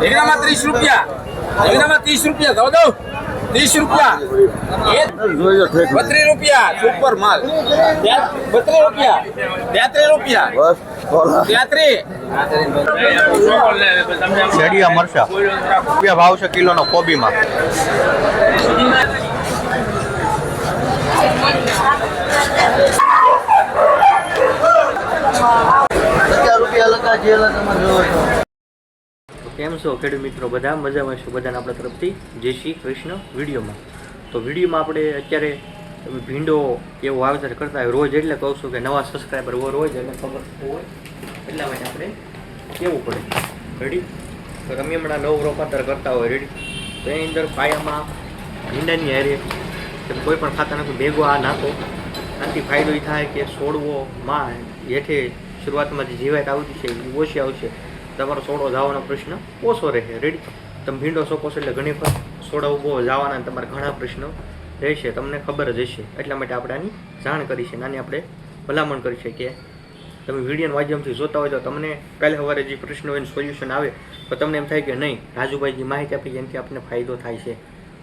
રીંગણામાં ત્રીસ રૂપિયા. રીંગણામાં ત્રીસ રૂપિયા. દઉં દઉં ત્રીસ રૂપિયા. બત્રીસ રૂપિયા. સુપર માલ. બત્રીસ રૂપિયા. તેત્રીસ રૂપિયા. તેત્રીસ શેડિયા મરચા. રૂપિયા ભાવ છે કિલોનો કોબીમાં. રૂપિયા લખા જે લખા જોવો છો. કેમ છો ખેડૂત મિત્રો? બધા મજામાં છો? બધાને આપણા તરફથી જય શ્રી કૃષ્ણ વિડીયોમાં. તો વિડીયોમાં આપણે અત્યારે ભીંડો એવું વાવેતર કરતા હોય, રોજ એટલે કહું છું કે નવા સબસ્ક્રાઈબર હોય, રોજ એટલે ખબર હોય, એટલા માટે આપણે કેવું પડે? રેડી તો તમે હમણાં નવું રોપાતર કરતા હોય રેડી તો એની અંદર પાયામાં ભીંડાની હારે તમે કોઈ પણ ખાતા નાખો, ભેગો આ નાખો. આનાથી ફાયદો એ થાય કે છોડવો, માં હેઠે શરૂઆતમાં જે જીવાત આવતી છે, એ ઓછી આવશે. તમારો સોડો જવાનો પ્રશ્ન ઓછો રહેશે રેડી તમે ભીંડો શોખો છો એટલે ઘણી વખત સોડા ઊભો જવાના તમારા ઘણા પ્રશ્નો રહેશે. તમને ખબર જ હશે. એટલા માટે આપણે આની જાણ કરી છે નાની આપણે ભલામણ કરી છે કે તમે વિડીયોના માધ્યમથી જોતા હોય તો તમને કાલે સવારે જે પ્રશ્નો હોય સોલ્યુશન આવે, તો તમને એમ થાય કે નહીં રાજુભાઈ જે માહિતી આપી છે એનાથી આપણને ફાયદો થાય છે.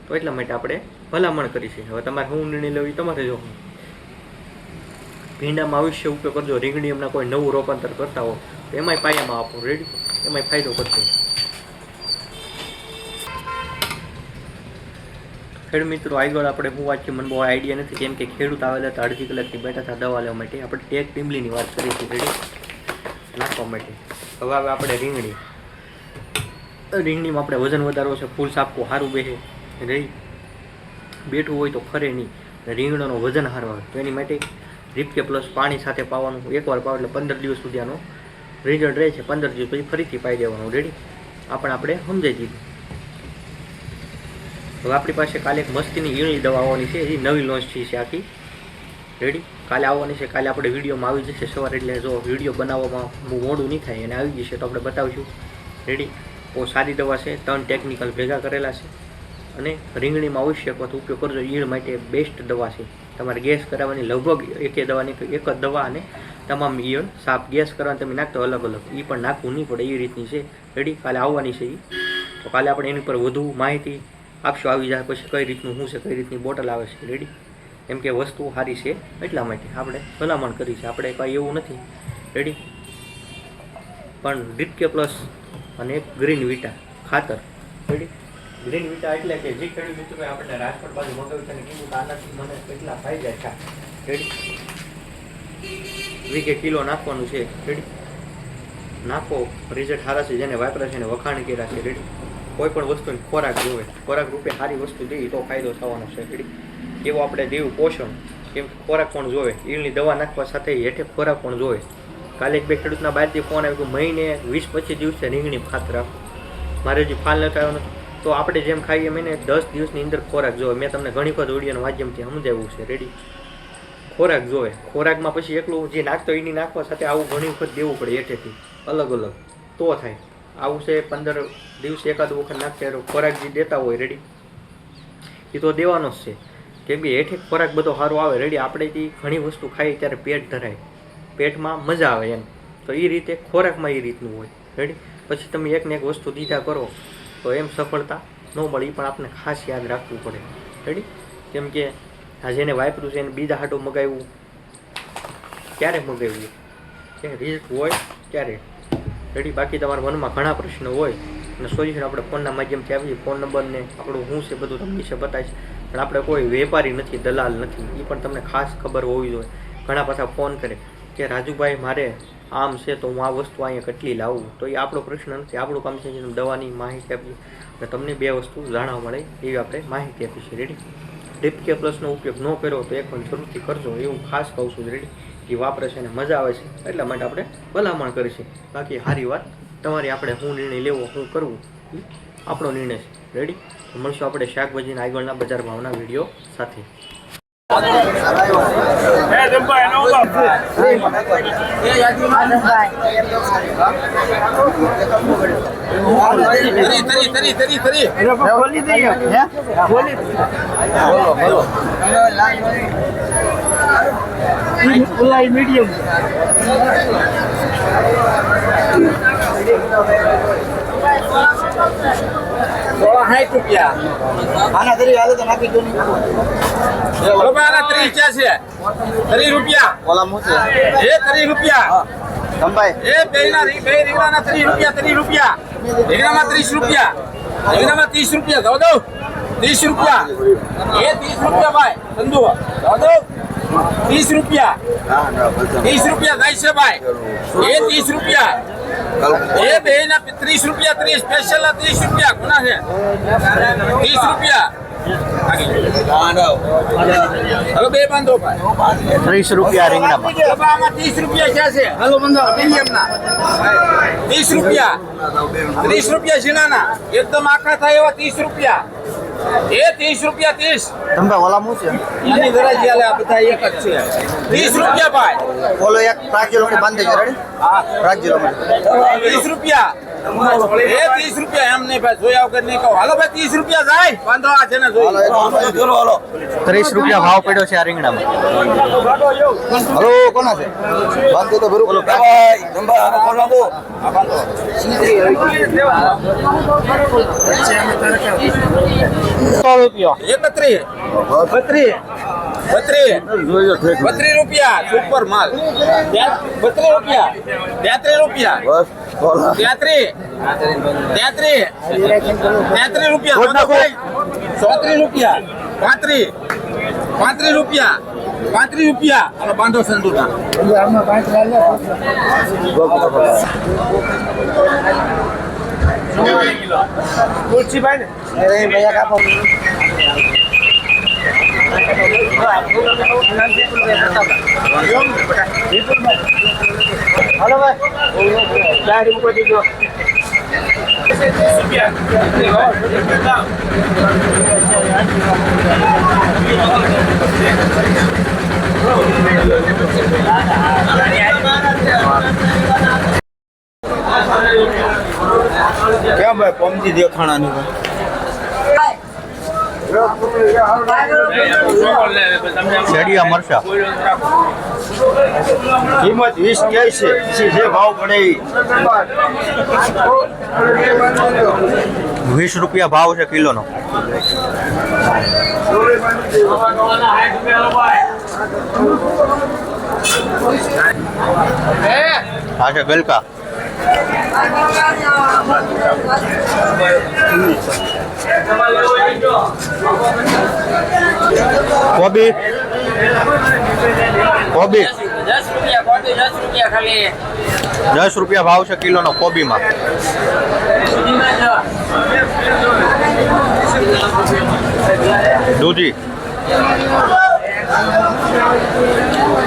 તો એટલા માટે આપણે ભલામણ કરી છે. હવે તમારે શું નિર્ણય લેવો તમારે જો ભીંડામાં અવશ્ય ઉપયોગ કરજો. રીંગણી એમના કોઈ નવું રોપાંતર કરતા હો. તો એમાંય પાયામાં આપો રેડી એમાંય ફાયદો કરશે. ખેડ મિત્રો, આગળ આપણે હું વાંચ્યું મને બહુ આઈડિયા નથી. કેમ કે ખેડૂત આવેલા હતા, અડધી કલાકથી બેઠા હતા દવા લેવા માટે. આપણે ટેક ટીમલીની વાત કરી હતી રેડી નાખવા માટે. હવે હવે આપણે રીંગણી. રીંગણીમાં આપણે વજન વધારવો છે, ફૂલ સાપકો સારું બેસે રહી બેઠું હોય તો ફરે નહીં. રીંગણાનો વજન હારવા તો એની માટે રીપકે પ્લસ પાણી સાથે પાવાનું. એકવાર પાવ એટલે પંદર દિવસ સુધી આનો રિઝલ્ટ રહે છે પંદર દિવસ પછી ફરીથી પાઈ દેવાનું. રેડી આપણે આપણે સમજાઈ દીધું હવે આપણી પાસે કાલે એક મસ્તીની ઈણી દવા આવવાની છે. એ નવી લોન્ચ થઈ છે આખી. રેડી કાલે આવવાની છે. કાલે આપણે વિડીયોમાં આવી જશે સવારે. એટલે જો વીડિયો બનાવવામાં મોડું નહીં થાય અને આવી જશે તો આપણે બતાવીશું. રેડી બહુ સારી દવા છે. ત્રણ ટેકનિકલ ભેગા કરેલા છે. અને રીંગણીમાં આવશ્યક વખત ઉપયોગ કરજો. ઈણ માટે બેસ્ટ દવા છે. તમારે ગેસ કરાવવાની લગભગ એકે દવાની એક જ દવા અને તમામ ઈયળ સાપ ગેસ કરવાની તમે નાખતો અલગ અલગ. એ પણ નાખવું નહીં પડે, એ રીતની છે. રેડી કાલે આવવાની છે એ તો કાલે આપણે એની પર વધુ માહિતી આપશો. આવી જાય પછી કઈ રીતનું શું છે, કઈ રીતની બોટલ આવે છે. રેડી એમ કે વસ્તુ સારી છે એટલા માટે આપણે ભલામણ કરી છે. આપણે કાંઈ એવું નથી. રેડી પણ ડીપકે પ્લસ અને ગ્રીન વિટા ખાતર. રેડી ગ્રીન વિટા એટલે કે જે ખેડૂત મિત્રોએ આપણને રાજકોટ બાજુ મગાવ્યું છે મને કેટલા ફાયદા છે. રેડી વીકે કિલો નાખવાનું છે. રેડી? નાખો. રિઝલ્ટ સારા છે. જેને વાપરા છે એને વખાણ કર્યા છે. રેડી? કોઈ પણ વસ્તુની ખોરાક જોવે. ખોરાક રૂપે સારી વસ્તુ દેવી તો ફાયદો થવાનો છે. રેડી? એવું આપણે દેવું પોષણ કેમ કે ખોરાક પણ જોવે. ઈળની દવા નાખવા સાથે હેઠે ખોરાક પણ જોવે. કાલે એક બે ખેડૂતના બહારથી ફોન આવ્યો કે મહિને વીસ પચીસ દિવસે રીંગણી ખાતર રાખો. મારે હજી ફાલ નથી આવ્યો તો આપણે જેમ ખાઈએ મહિને દસ દિવસની અંદર ખોરાક જોવે. મેં તમને ઘણી વખત ઓડિયોના માધ્યમથી સમજાવ્યું છે. રેડી? ખોરાક જોવે. ખોરાકમાં પછી એકલું જે નાખતો એની નાખવા સાથે આવું ઘણી વખત દેવું પડે હેઠેથી અલગ અલગ. તો થાય. આવું છે પંદર દિવસે એકાદ વખત નાખશે ખોરાક જે દેતા હોય રેડી એ તો દેવાનો જ છે. કેમ કે હેઠે ખોરાક બધો સારો આવે રેડી આપણે જે ઘણી વસ્તુ ખાઈએ ત્યારે પેટ ધરાય. પેટમાં મજા આવે એમ. તો એ રીતે ખોરાકમાં એ રીતનું હોય. રેડી પછી તમે એક ને એક વસ્તુ દીધા કરો, તો એમ સફળતા ન મળે. પણ આપણે ખાસ યાદ રાખવું પડે. રેડી કેમ કે આ જેને વાપર્યું છે એને બીજા હાટો મગાવ્યું. ક્યારે મગાવ્યું? કે રિઝલ્ટ હોય ત્યારે. રેડી? બાકી તમારા મનમાં ઘણા પ્રશ્નો હોય. અને સોલ્યુશન આપણે ફોનના માધ્યમથી આપીએ ફોન નંબરને આપણું શું છે બધું તમને વિશે બતાવીશ. પણ આપણે કોઈ વેપારી નથી, દલાલ નથી. એ પણ તમને ખાસ ખબર હોવી જોઈએ. ઘણા પાછા ફોન કરે કે રાજુભાઈ, મારે આમ છે તો હું આ વસ્તુ અહીંયા કેટલી લાવું? તો એ આપણો પ્રશ્ન નથી. આપણું કામ છે કે દવાની માહિતી આપીએ અને તમને બે વસ્તુ જાણવા મળે એવી આપણે માહિતી આપી છે. રેડી? ડીપ કે પ્લસનો ઉપયોગ ન કર્યો તો એક પણ જરૂરથી કરજો. એવું ખાસ કહું છું, રેડી? કે વાપરે છે અને મજા આવે છે. એટલા માટે આપણે ભલામણ કરી છે. બાકી સારી વાત, તમારી આપણે શું નિર્ણય લેવો શું કરવું આપણો નિર્ણય છે. રેડી? મળશું આપણે શાકભાજીના આગળના બજાર ભાવના વીડિયો સાથે. તરી સાઠ રૂપિયા. આના તરી હાલે તો નાખી દો આના ત્રીસ ક્યાં છે. ત્રીસ રૂપિયા. ઓલા મૂસે એ ત્રીસ રૂપિયા. સંભાઈ એ બેના રી- બે રીંગણાના ત્રીસ રૂપિયા ત્રીસ રૂપિયા. રીંગણામાં ત્રીસ રૂપિયા. રીંગણામાં ત્રીસ રૂપિયા. દો દો ત્રીસ રૂપિયા. એ ત્રીસ રૂપિયા ભાઈ સંધુ દો દો ત્રીસ રૂપિયા. ત્રીસ રૂપિયા થાય છે ભાઈ. એ ત્રીસ રૂપિયા. એ બે ના ત્રીસ રૂપિયા ત્રીસ સ્પેશિયલ ત્રીસ રૂપિયા કોના છે. ત્રીસ રૂપિયા. હવે બે બાંધો ત્રીસ રૂપિયા રીંગણામાં ત્રીસ રૂપિયા ક્યાં છે? હલો બંધો ત્રીસ રૂપિયા. ત્રીસ રૂપિયા ઝીણાના. એકદમ આખા થાય એવા ત્રીસ રૂપિયા. એ ત્રીસ રૂપિયા ત્રીસ. સંભાઈ ઓલા મૂસે એની ગરાજી હાલે આ બધા એક જ છે. ત્રીસ રૂપિયા ભાઈ. ઓલો એક લોકોની બાંધે છે રેડી હા. ત્રીસ રૂપિયા. એ ત્રીસ રૂપિયા એમ નહીં ભાઈ જોયા વગર નહીં કહો. હાલો ભાઈ ત્રીસ રૂપિયા જાય. વાંધો આ છે ને હાલો. ત્રીસ રૂપિયા ભાવ પડ્યો છે આ રીંગણામાં. હલો કોના છે? વાંધો તો ભરું. ઓલો એકત્રીસ. બત્રીસ. બત્રીસ. બત્રીસ રૂપિયા સુપર માલ. બત્રીસ રૂપિયા. તેત્રીસ રૂપિયા. તેત્રીસ તેત્રીસ તેત્રીસ રૂપિયા. ચોત્રીસ રૂપિયા. પાંત્રીસ. પાંત્રીસ રૂપિયા. પાંત્રીસ રૂપિયા. હાલો બાંધો સંદુના કેમ ભાઈ પમજી દેખાણાની? શેડિયા મરચા. કિંમત વીસ કે છે? જે ભાવ પડે વીસ રૂપિયા ભાવ છે કિલોનો. હા છે ગલકા. કોબી? કોબી? દસ રૂપિયા ભાવ છે કિલોનો કોબીમાં. દૂધી.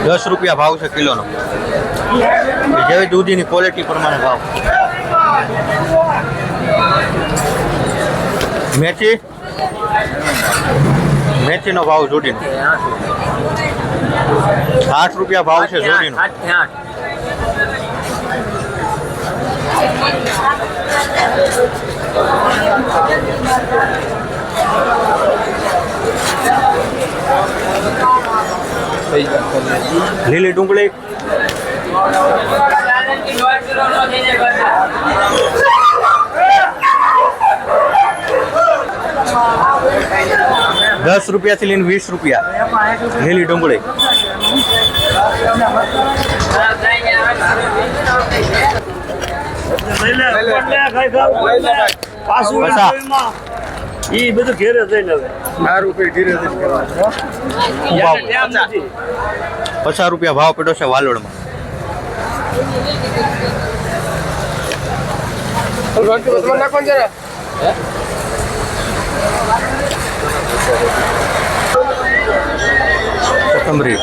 દસ રૂપિયા ભાવ છે કિલોનો. જેવી દૂધીની ક્વોલિટી પ્રમાણે ભાવ. મેથી મેથીનો ભાવ જોડીનો. આઠ રૂપિયા ભાવ છે જોડીનો. લીલી ડુંગળી. દસ રૂપિયાથી લઈને વીસ રૂપિયા. લીલી ડુંગળી. ઈ બધું ઘેરે જઈને હવે પચાસ રૂપિયા ભાવ પડ્યો છે વાલોડમાં. કોથમરી.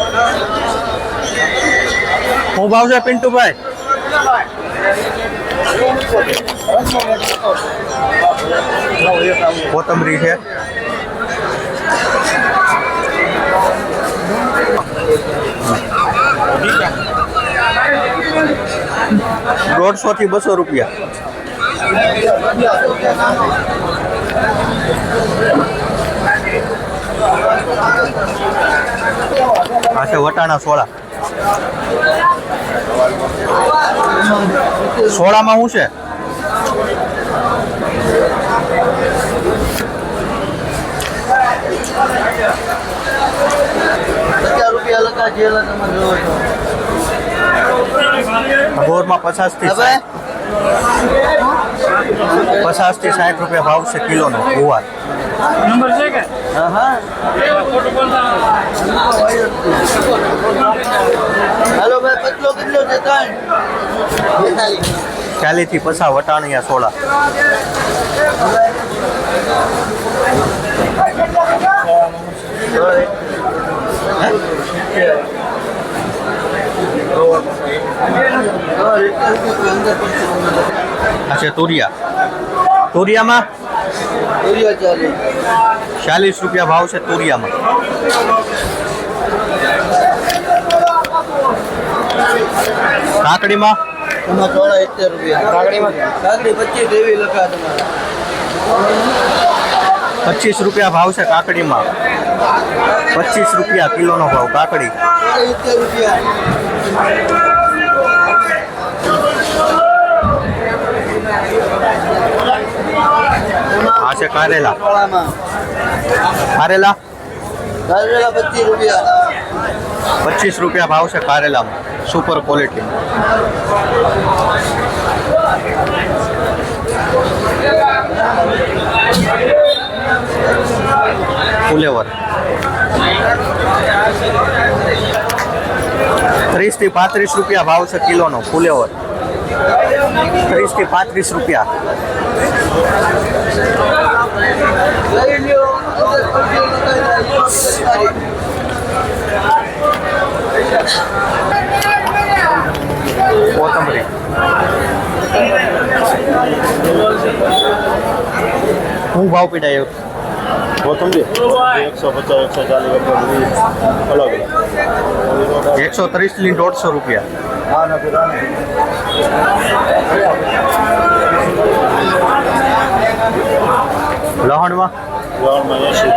હું ભાવ છે પિન્ટુભાઈ. કોથમરી છે. દોઢસો દોઢસોથી બસો રૂપિયા. આ વટાણા સોળા. સોળામાં શું છે? રૂપિયા લખા જે લખા ગોરમાં પચાસથી પચાસથી સાઠ રૂપિયા ભાવ છે કિલોનો ગુવાર. હા હા. હાલો ભાઈ પતલો કેટલો છે ત્રણ? ચાલીસથી પછા વટાણિયા સોળા. આ છે તોરિયા. તોરિયામાં? ચાલીસ રૂપિયા ભાવ છે તોરિયામાં. કાકડીમાં? એમાં રૂપિયા કાકડીમાં? કાકડી પચીસ એવી લખા તમારે પચીસ રૂપિયા ભાવ છે કાકડીમાં. પચીસ રૂપિયા કિલોનો ભાવ કાકડી. રૂપિયા છે કારેલા. કારેલા? કારેલા પચીસ રૂપિયા. પચીસ રૂપિયા ભાવ છે કારેલામાં. Super quality ફુલેવર. ત્રીસથી પાંત્રીસ રૂપિયા ભાવ છે કિલોનો ફુલેવર. ત્રીસથી પાંત્રીસ રૂપિયા લઈ લ્યો કોથમરી હું ભાવ પીડાયો કોથમરી એકસો પચાસ એકસો ચાલીસ અલગ અલગ એકસો ત્રીસની દોઢસો રૂપિયા હા નથી રાણી લહણમાં? ગ્રાઉન્ડમાં એસી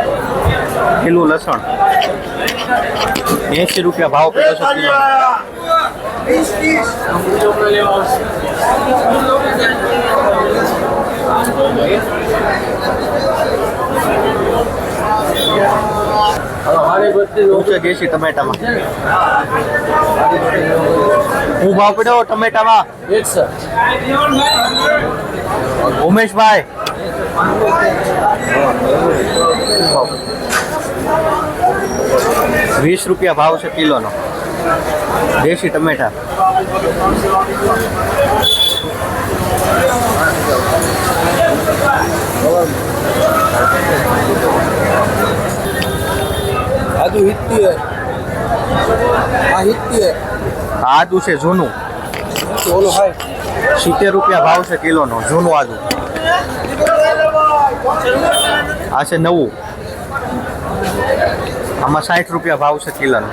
કિલો લસણ. એંશી રૂપિયા ભાવ પડ્યો છે છે દેશી ટમેટામાં. હું ભાવ પડ્યો ટમેટામાં? ઉમેશભાઈ. વીસ રૂપિયા ભાવ છે કિલોનો. દેશી ટમેટા આદુ સિત્તેર આ સિત્તેર આદુ છે જૂનું. ઓલો હાય સિત્તેર રૂપિયા ભાવ છે કિલોનો જૂનું આદુ. આ છે નવું. આમાં સાઠ રૂપિયા ભાવ છે કિલોનો.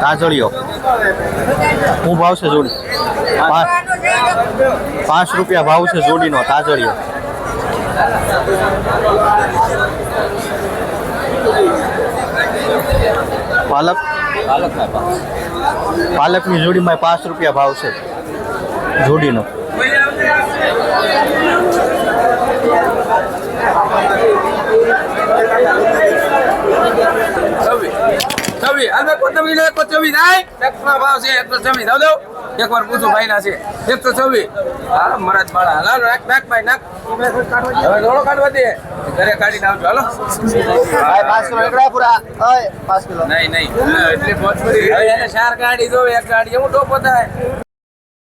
તાજળીઓ હું ભાવ છે જોડી પાંચ પાંચ રૂપિયા ભાવ છે જોડીનો, તાજળીઓ. પાલક? પાલકની જોડીમાં પાંચ રૂપિયા ભાવ છે જોડીનો. છવ્વીસ. છવ્વીસ. હાલ છવ્વીસ. આય એકસો ભાવ છે એકસો છવ્વીસ. એક વાર પૂછું ભાઈ ના છે એકસો છવ્વીસ હા મરાજ માળા. હાલો નાખ નાખ ભાઈ નાખ. હવે દોડો કાઢવા દે. ઘરે કાઢીને આવજો. હાલો. ભાઈ પાંચ કિલો એકડા પૂરા. પાંચ કિલો. નહીં નહીં. એટલે ચાર ગાડી જોવે એક ગાડી. એવું ટોપો થાય.